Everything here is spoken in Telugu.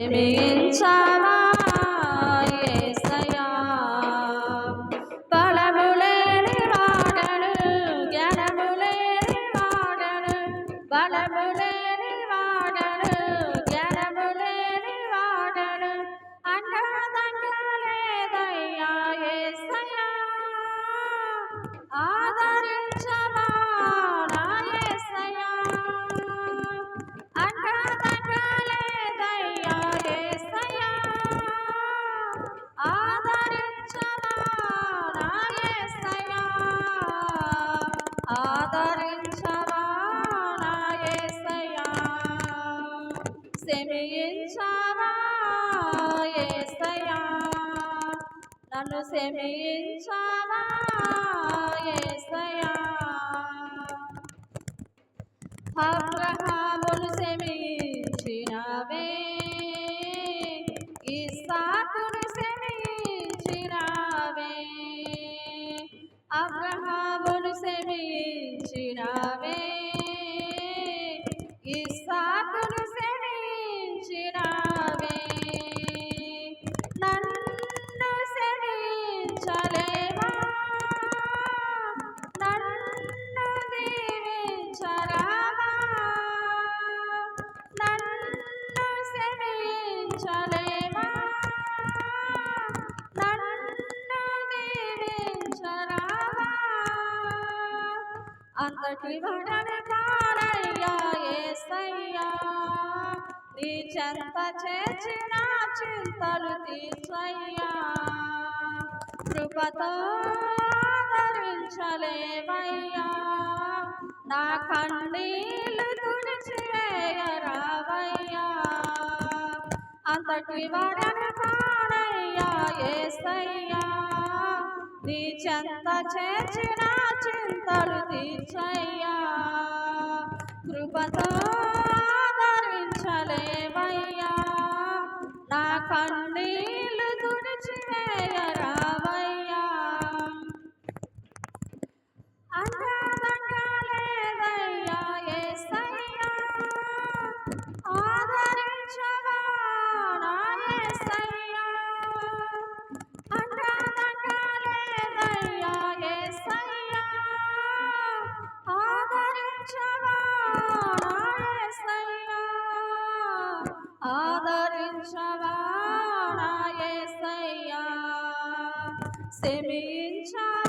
ప్రేమించావా యేసయ్యా బలములేని వాడను జ్ఞానములేని వాడను బలములేని వాడను జ్ఞానములేని వాడను అండదండలేదయ్యా యేసయ్యా ఆదరించవా శమించవా యేసయ్యా నన్ను శమించవా యేసయ్యా అబ్రహామును శమించినవే ఇస్సాకును శమించినవే అబ్రహామును శమించినవే అంతటి వడని కారయ్యా ఏసయ్యా నీ చెంత చేసిన చింతలు తీర్చయ్యా. కృపతో ధరించలేవయ్యా నా కన్నీళ్ళు తుడిచివేయరావయ్యా. అంతటి వడని కారయ్యా ఏసయ్యా నీ చెంత చేర్చిన చింతలు తీర్చయ్యా కృపతో ధరించలేవయ్యా. నా కన్నీళ్ళు తుడిచివేయరావయ్యా అండదండలేదయ్యా ఆదరించవా నా నా యేసయ్యా ఆదరించవా నా